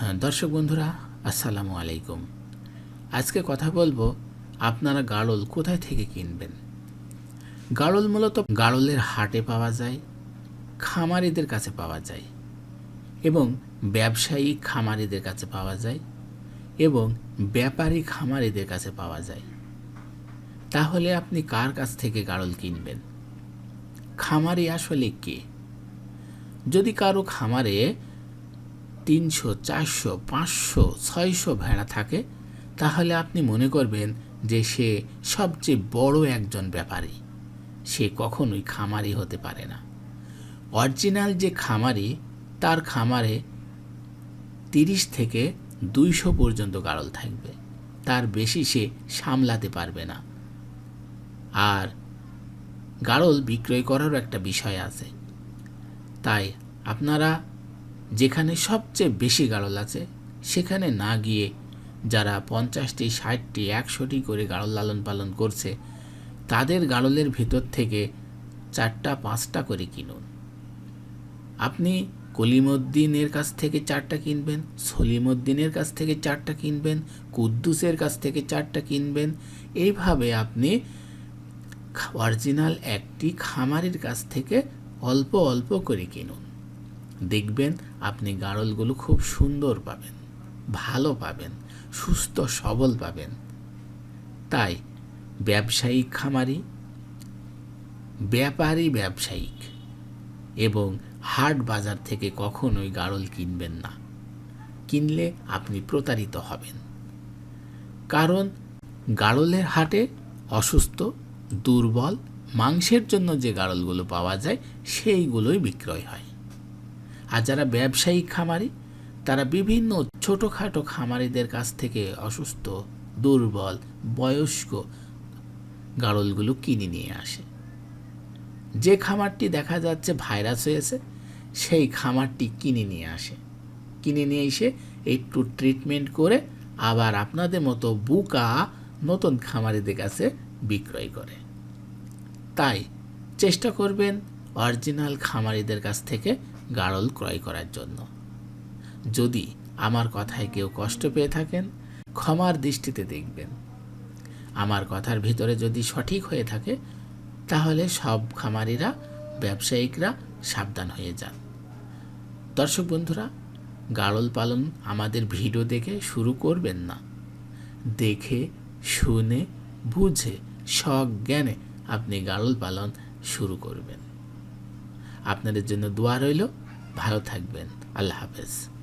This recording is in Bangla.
হ্যাঁ দর্শক বন্ধুরা, আসসালামু আলাইকুম। আজকে কথা বলব আপনারা গাড়ল কোথায় থেকে কিনবেন? গাড়ল মূলত গাড়লের হাটে পাওয়া যায়, খামারিদের কাছে পাওয়া যায় এবং ব্যবসায়ী খামারিদের কাছে পাওয়া যায় এবং ব্যাপারী খামারিদের কাছে পাওয়া যায়। তাহলে আপনি কার কাছ থেকে গাড়ল কিনবেন? খামারি আসলে কে? যদি কারও খামারে তিনশো, চারশো, পাঁচশো, ছয়শো ভেড়া থাকে, তাহলে আপনি মনে করবেন যে সে সবচেয়ে বড় একজন ব্যাপারী। সে কখনোই খামারি হতে পারে না। অরিজিনাল যে খামারি, তার খামারে তিরিশ থেকে দুইশো পর্যন্ত গাড়ল থাকবে। তার বেশি সে সামলাতে পারবে না। আর গাড়ল বিক্রয় করারও একটা বিষয় আছে। তাই আপনারা যেখানে সবচেয়ে বেশি গাড়ল আছে, সেখানে না গিয়ে যারা পঞ্চাশটি, ষাটটি, একশোটি করে গাড়ল লালন পালন করছে, তাদের গাড়লের ভিতর থেকে চারটা, পাঁচটা করে কিনুন। আপনি কলিমুদ্দিনের কাছ থেকে চারটা কিনবেন, সলিমুদ্দিনের কাছ থেকে চারটা কিনবেন, কুদ্দুসের কাছ থেকে চারটা কিনবেন, এইভাবে আপনি অরিজিনাল একটি খামারের কাছ থেকে অল্প অল্প করে কিনুন। দেখবেন আপনি গাড়লগুলো খুব সুন্দর পাবেন, ভালো পাবেন, সুস্থ, সবল পাবেন। তাই ব্যবসায়িক খামারি, ব্যাপারী ব্যবসায়িক এবং হাট বাজার থেকে কখনোই গাড়ল কিনবেন না। কিনলে আপনি প্রতারিত হবেন। কারণ গাড়লের হাটে অসুস্থ, দুর্বল, মাংসের জন্য যে গাড়লগুলো পাওয়া যায়, সেইগুলোই বিক্রয় হয়। আর যারা ব্যবসায়িক খামারি, তারা বিভিন্ন ছোটোখাটো খামারিদের কাছ থেকে অসুস্থ, দুর্বল, বয়স্ক গাড়লগুলো কিনে নিয়ে আসে। যে খামারটি দেখা যাচ্ছে ভাইরাস হয়েছে, সেই খামারটি কিনে নিয়ে আসে। কিনে নিয়ে এসে একটু ট্রিটমেন্ট করে আবার আপনাদের মতো বুকা নতুন খামারিদের কাছে বিক্রয় করে। তাই চেষ্টা করবেন অরিজিনাল খামারিদের কাছ থেকে গাড়ল ক্রয় করার জন্য। যদি আমার কথায় কেউ কষ্ট পেয়ে থাকেন, ক্ষমার দৃষ্টিতে দেখবেন। আমার কথার ভিতরে যদি সঠিক হয়ে থাকে, তাহলে সব খামারিরা, ব্যবসায়িকরা সাবধান হয়ে যান। দর্শক বন্ধুরা গাড়ল পালন আমাদের ভিডিও দেখে শুরু করবেন না। দেখে, শুনে, বুঝে সজ্ঞানে আপনি গাড়ল পালন শুরু করবেন। আপনাদের জন্য দোয়া রইল। ভালো থাকবেন। আল্লাহ হাফেজ।